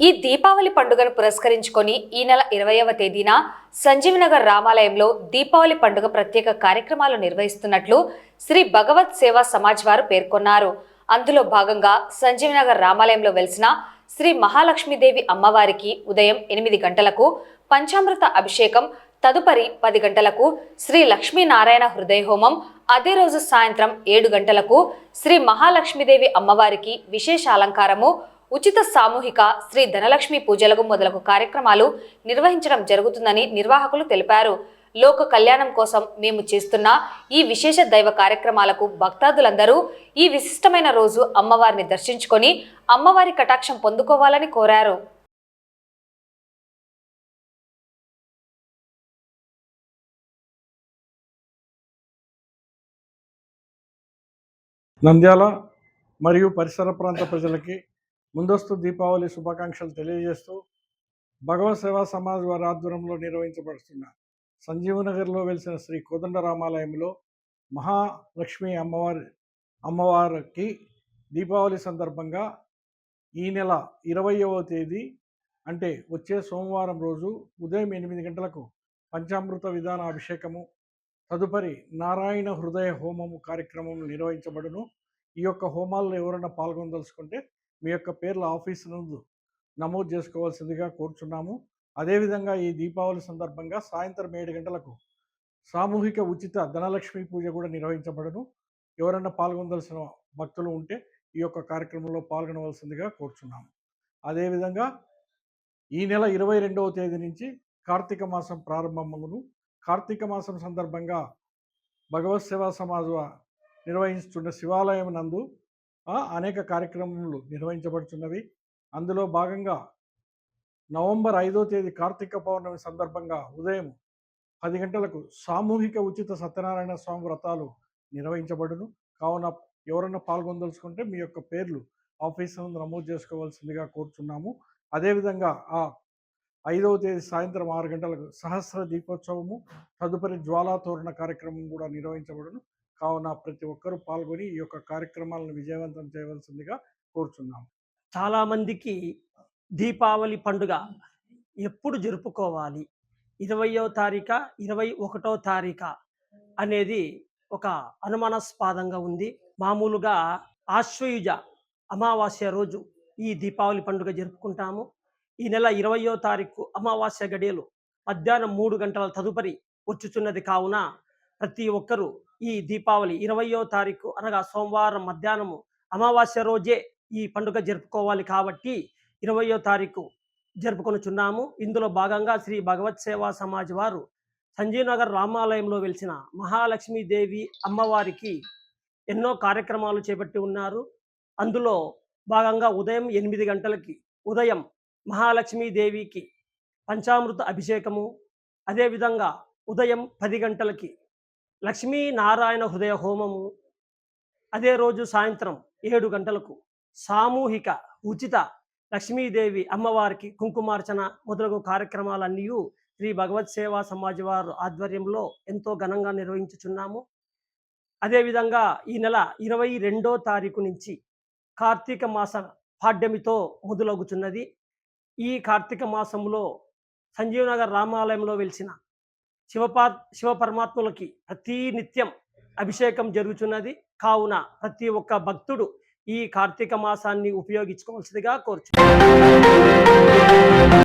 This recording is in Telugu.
ఈ దీపావళి పండుగను పురస్కరించుకొని ఈ నెల ఇరవైవ తేదీన సంజీవనగర్ రామాలయంలో దీపావళి పండుగ ప్రత్యేక కార్యక్రమాలు నిర్వహిస్తున్నట్లు శ్రీ భగవత్ సేవా సమాజ్ వారు పేర్కొన్నారు. అందులో భాగంగా సంజీవనగర్ రామాలయంలో వెలిసిన శ్రీ మహాలక్ష్మీదేవి అమ్మవారికి ఉదయం ఎనిమిది గంటలకు పంచామృత అభిషేకం తదుపరి పది గంటలకు శ్రీ లక్ష్మీనారాయణ హృదయ హోమం అదే రోజు సాయంత్రం ఏడు గంటలకు శ్రీ మహాలక్ష్మీదేవి అమ్మవారికి విశేష అలంకారము ఉచిత సామూహిక శ్రీ ధనలక్ష్మి పూజలకు మొదలగు కార్యక్రమాలు నిర్వహించడం జరుగుతుందని నిర్వాహకులు తెలిపారు. లోక కళ్యాణం కోసం మేము చేస్తున్న ఈ విశేష దైవ కార్యక్రమాలకు భక్తాదులందరూ ఈ విశిష్టమైన రోజు అమ్మవారిని దర్శించుకొని అమ్మవారి కటాక్షం పొందుకోవాలని కోరారు. నంద్యాల మరియు పరిసర ప్రాంత ప్రజలకి ముందస్తు దీపావళి శుభాకాంక్షలు తెలియజేస్తూ భగవత్ సేవా సమాజ్ వారి ఆధ్వర్యంలో నిర్వహించబడుతున్న సంజీవనగర్లో వెలిసిన శ్రీ కోదండ రామాలయంలో మహాలక్ష్మి అమ్మవారి అమ్మవారికి దీపావళి సందర్భంగా ఈ నెల ఇరవయవ తేదీ అంటే వచ్చే సోమవారం రోజు ఉదయం ఎనిమిది గంటలకు పంచామృత విధాన అభిషేకము తదుపరి నారాయణ హృదయ హోమము కార్యక్రమం నిర్వహించబడును. ఈ యొక్క హోమాల్లో ఎవరైనా పాల్గొనదలుచుకుంటే మీ యొక్క పేర్ల ఆఫీస్ నందు నమోదు చేసుకోవాల్సిందిగా కోరుచున్నాము. అదేవిధంగా ఈ దీపావళి సందర్భంగా సాయంత్రం ఏడు గంటలకు సామూహిక ఉచిత ధనలక్ష్మి పూజ కూడా నిర్వహించబడును. ఎవరైనా పాల్గొనదలసిన భక్తులు ఉంటే ఈ యొక్క కార్యక్రమంలో పాల్గొనవలసిందిగా కోరుచున్నాము. అదేవిధంగా ఈ నెల ఇరవై రెండవ తేదీ నుంచి కార్తీక మాసం ప్రారంభమగును. కార్తీక మాసం సందర్భంగా భగవత్ సేవా సమాజ నిర్వహిస్తున్న శివాలయం నందు అనేక కార్యక్రమాలు నిర్వహించబడుతున్నవి. అందులో భాగంగా నవంబర్ ఐదో తేదీ కార్తీక పౌర్ణమి సందర్భంగా ఉదయం పది గంటలకు సామూహిక ఉచిత సత్యనారాయణ స్వామి వ్రతాలు నిర్వహించబడును. కావున ఎవరైనా పాల్గొందలుచుకుంటే మీ యొక్క పేర్లు ఆఫీస్ నమోదు చేసుకోవాల్సిందిగా కోరుచున్నాము. అదేవిధంగా ఆ ఐదవ తేదీ సాయంత్రం ఆరు గంటలకు సహస్ర దీపోత్సవము తదుపరి జ్వాలా తోరణ కార్యక్రమం కూడా నిర్వహించబడును. కావున ప్రతి ఒక్కరూ పాల్గొని ఈ యొక్క కార్యక్రమాలను విజయవంతం చేయవలసిందిగా కోరుచున్నాము. చాలామందికి దీపావళి పండుగ ఎప్పుడు జరుపుకోవాలి? ఇరవయో తారీఖ ఇరవై ఒకటో తారీఖ అనేది ఒక అనుమానాస్పదంగా ఉంది. మామూలుగా ఆశ్వయుజ అమావాస్య రోజు ఈ దీపావళి పండుగ జరుపుకుంటాము. ఈ నెల ఇరవయో తారీఖు అమావాస్య గడియలు మధ్యాహ్నం మూడు గంటల తదుపరి వచ్చుచున్నది కావున ప్రతి ఒక్కరూ ఈ దీపావళి ఇరవయో తారీఖు అనగా సోమవారం మధ్యాహ్నము అమావాస్య రోజే ఈ పండుగ జరుపుకోవాలి కాబట్టి ఇరవయో తారీఖు జరుపుకొనుచున్నాము. ఇందులో భాగంగా శ్రీ భగవత్ సేవా సమాజ్ వారు సంజీవనగర్ రామాలయంలో వెలిసిన మహాలక్ష్మీదేవి అమ్మవారికి ఎన్నో కార్యక్రమాలు చేపట్టి ఉన్నారు. అందులో భాగంగా ఉదయం ఎనిమిది గంటలకి ఉదయం మహాలక్ష్మీదేవికి పంచామృత అభిషేకము. అదేవిధంగా ఉదయం పది గంటలకి లక్ష్మీనారాయణ హృదయ హోమము. అదే రోజు సాయంత్రం ఏడు గంటలకు సామూహిక ఉచిత లక్ష్మీదేవి అమ్మవారికి కుంకుమార్చన మొదలగు కార్యక్రమాలన్నీ శ్రీ భగవత్ సేవా సమాజ్ వారు ఆధ్వర్యంలో ఎంతో ఘనంగా నిర్వహించుచున్నాము. అదేవిధంగా ఈ నెల ఇరవై రెండో తారీఖు నుంచి కార్తీక మాస పాడ్యమితో మొదలగుచున్నది. ఈ కార్తీక మాసంలో సంజీవనగర్ రామాలయంలో వెలిసిన శివపా శివ పరమాత్ములకి ప్రతి నిత్యం అభిషేకం జరుగుతున్నది కావున ప్రతి ఒక్క భక్తుడు ఈ కార్తీక మాసాన్ని ఉపయోగించుకోవాల్సిందిగా కోరుచు.